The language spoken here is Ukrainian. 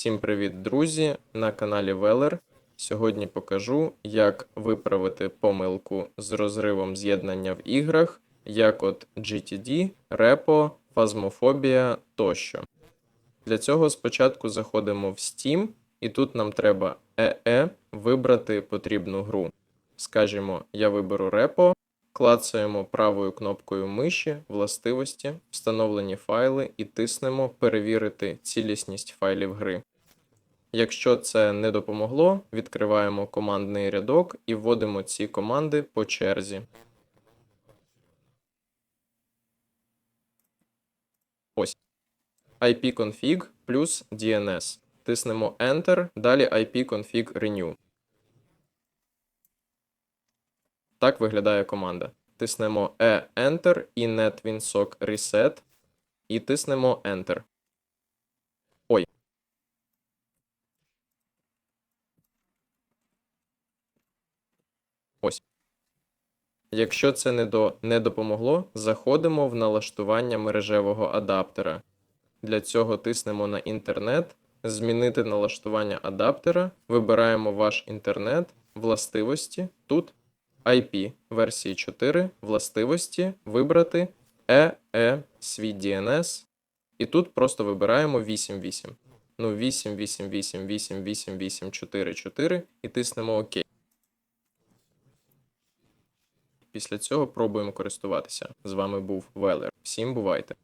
Всім привіт, друзі! На каналі Велер. Сьогодні покажу, як виправити помилку з розривом з'єднання в іграх, як от GTD, Repo, Phasmophobia тощо. Для цього спочатку заходимо в Steam, і тут нам треба EE вибрати потрібну гру. Скажімо, я виберу Repo, клацаємо правою кнопкою миші, властивості, встановлені файли і тиснемо Перевірити цілісність файлів гри. Якщо це не допомогло, відкриваємо командний рядок і вводимо ці команди по черзі. Ось. ipconfig плюс DNS. Тиснемо Enter, далі ipconfig renew. Так виглядає команда. Тиснемо E-Enter і netwinsock reset і тиснемо Enter. Ой. Ось. Якщо це не, до, не допомогло, заходимо в налаштування мережевого адаптера. Для цього тиснемо на інтернет, змінити налаштування адаптера, вибираємо ваш інтернет, властивості, тут IP версії 4, властивості, вибрати EE свій DNS, і тут просто вибираємо 88. Ну, 8, 8, 8, 8, 8, 8, 4, 4 і тиснемо ОК. Після цього пробуємо користуватися. З вами був Велер. Всім бувайте!